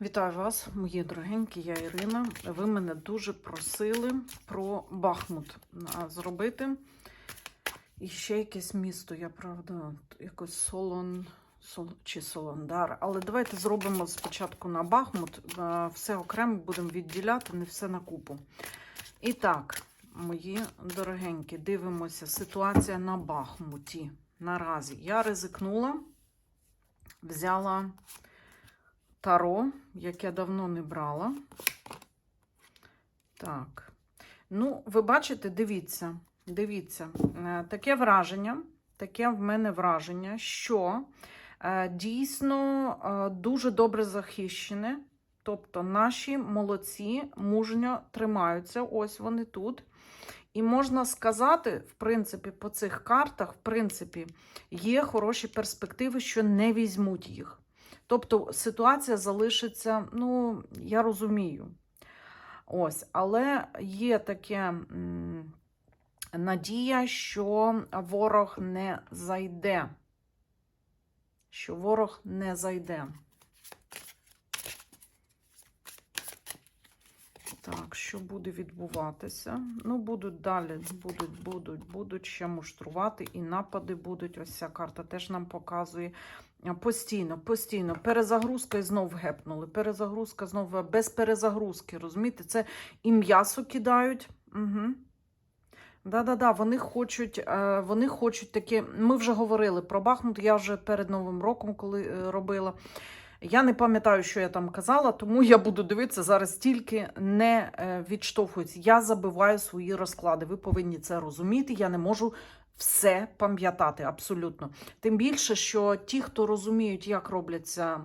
Вітаю вас, мої дорогенькі, я Ірина. Ви мене дуже просили про Бахмут зробити. І ще якесь місто, я правда, якось Солон Сол, чи Солондар. Але давайте зробимо спочатку на Бахмут. Все окремо будемо відділяти, не все на купу. І так, мої дорогенькі, дивимося. Ситуація на Бахмуті. Наразі я ризикнула, взяла. Таро, яке давно не брала. Так. Ну, ви бачите, дивіться, дивіться, е, таке враження, таке в мене враження, що е, дійсно е, дуже добре захищене. Тобто наші молодці мужньо тримаються, ось вони тут. І можна сказати, в принципі, по цих картах, в принципі, є хороші перспективи, що не візьмуть їх. Тобто ситуація залишиться, ну, я розумію. Ось, але є таке надія, що ворог не зайде. Що ворог не зайде. Так, що буде відбуватися? Ну, будуть далі, будуть, будуть, будуть ще муштрувати, і напади будуть. Ось ця карта теж нам показує. Постійно, постійно. Перезагрузка і знов гепнули. Перезагрузка знову без перезагрузки. Розумієте, це і м'ясо кидають. Угу. Да-да-да, вони хочуть, е, вони хочуть таке. Ми вже говорили про Бахмут, я вже перед Новим роком, коли е, робила. Я не пам'ятаю, що я там казала, тому я буду дивитися зараз тільки не е, відштовхуюсь. Я забиваю свої розклади. Ви повинні це розуміти. Я не можу все пам'ятати абсолютно. Тим більше, що ті, хто розуміють, як робляться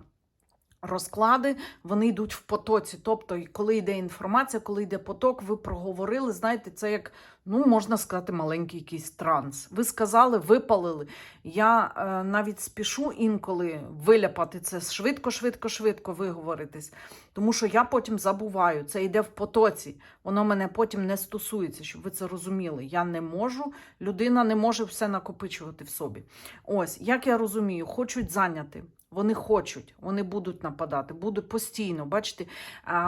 розклади, вони йдуть в потоці. Тобто, коли йде інформація, коли йде поток, ви проговорили, знаєте, це як, ну, можна сказати, маленький якийсь транс. Ви сказали, випалили. Я е, навіть спішу інколи виляпати це швидко, швидко, швидко виговоритись. Тому що я потім забуваю, це йде в потоці. Воно мене потім не стосується, щоб ви це розуміли. Я не можу, людина не може все накопичувати в собі. Ось, як я розумію, хочуть зайняти. Вони хочуть, вони будуть нападати, буде постійно. Бачите,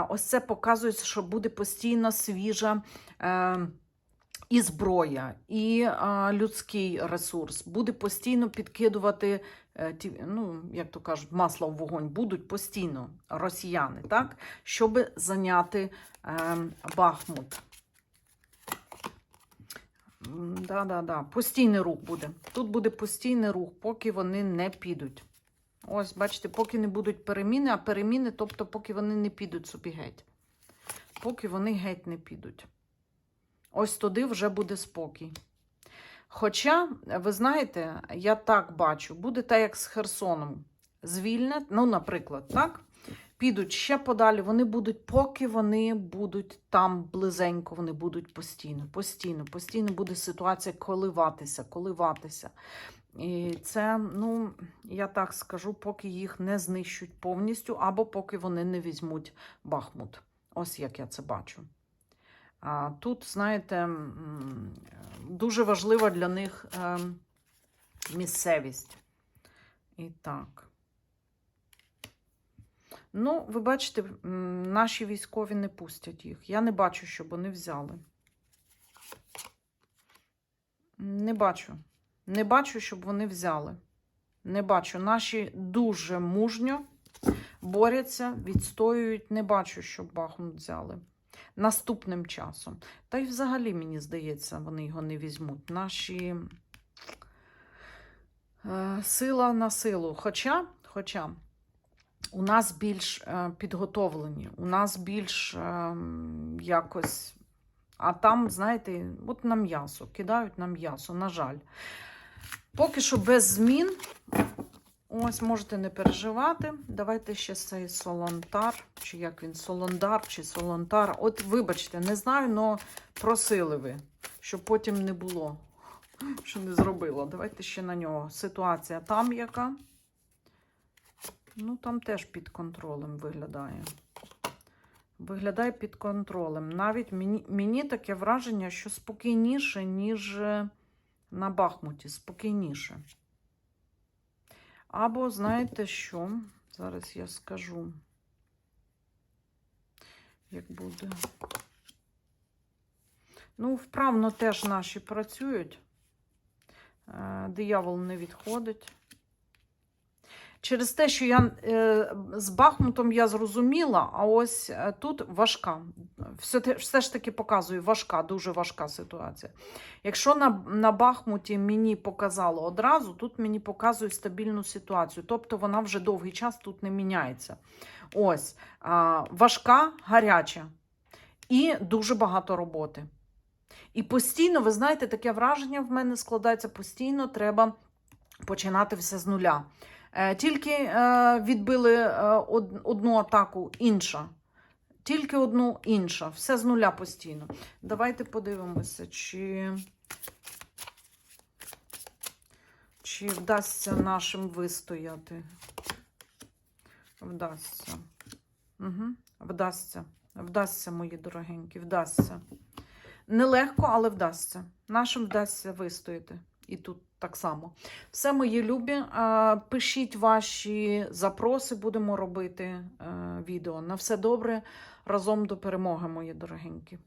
ось це показується, що буде постійно свіжа. І зброя, і а, людський ресурс буде постійно підкидувати, е, ті, ну, як то кажуть, масло в вогонь, будуть постійно росіяни, так, щоб зайняти е, Бахмут. Да-да-да, Постійний рух буде. Тут буде постійний рух, поки вони не підуть. Ось, бачите, поки не будуть переміни, а переміни, тобто, поки вони не підуть собі геть. Поки вони геть не підуть. Ось туди вже буде спокій. Хоча, ви знаєте, я так бачу, буде так, як з Херсоном. Звільнять, ну, наприклад, так? Підуть ще подалі, вони будуть, поки вони будуть там близенько, вони будуть постійно, постійно, постійно буде ситуація коливатися, коливатися. І це, ну, я так скажу, поки їх не знищуть повністю, або поки вони не візьмуть Бахмут. Ось як я це бачу. Тут, знаєте, дуже важлива для них ем, місцевість. І так. Ну, ви бачите, наші військові не пустять їх. Я не бачу, щоб вони взяли. Не бачу. Не бачу, щоб вони взяли. Не бачу. Наші дуже мужньо борються, відстоюють. Не бачу, щоб Бахмут взяли. Наступним часом. Та й взагалі, мені здається, вони його не візьмуть. Наші е, сила на силу. Хоча, хоча у нас більш е, підготовлені, у нас більш е, якось. А там, знаєте, от на м'ясо, кидають на м'ясо, на жаль. Поки що без змін. Ось, можете не переживати. Давайте ще цей солонтар, чи як він, солондар, чи солонтар. От, вибачте, не знаю, але просили ви, щоб потім не було, що не зробила. Давайте ще на нього. Ситуація там яка. Ну, там теж під контролем виглядає. Виглядає під контролем. Навіть мені, мені таке враження, що спокійніше, ніж на Бахмуті, спокійніше. Або, знаєте що? Зараз я скажу, як буде. Ну, вправно теж наші працюють, е, диявол не відходить. Через те, що я е, з Бахмутом я зрозуміла, а ось е, тут важка. Все, все ж таки показую, важка, дуже важка ситуація. Якщо на, на Бахмуті мені показало одразу, тут мені показує стабільну ситуацію. Тобто вона вже довгий час тут не міняється. Ось а, важка, гаряча і дуже багато роботи. І постійно, ви знаєте, таке враження в мене складається постійно, треба починати все з нуля. Е, Тільки е, відбили е, одну атаку інша. Тільки одну інша. Все з нуля постійно. Давайте подивимося, чи, чи вдасться нашим вистояти. Вдасться. Угу. Вдасться. Вдасться, мої дорогенькі, вдасться. Нелегко, але вдасться. Нашим вдасться вистояти. І тут так само. Все, мої любі. е, Пишіть ваші запроси, будемо робити е, відео. На все добре. Разом до перемоги, мої дорогенькі.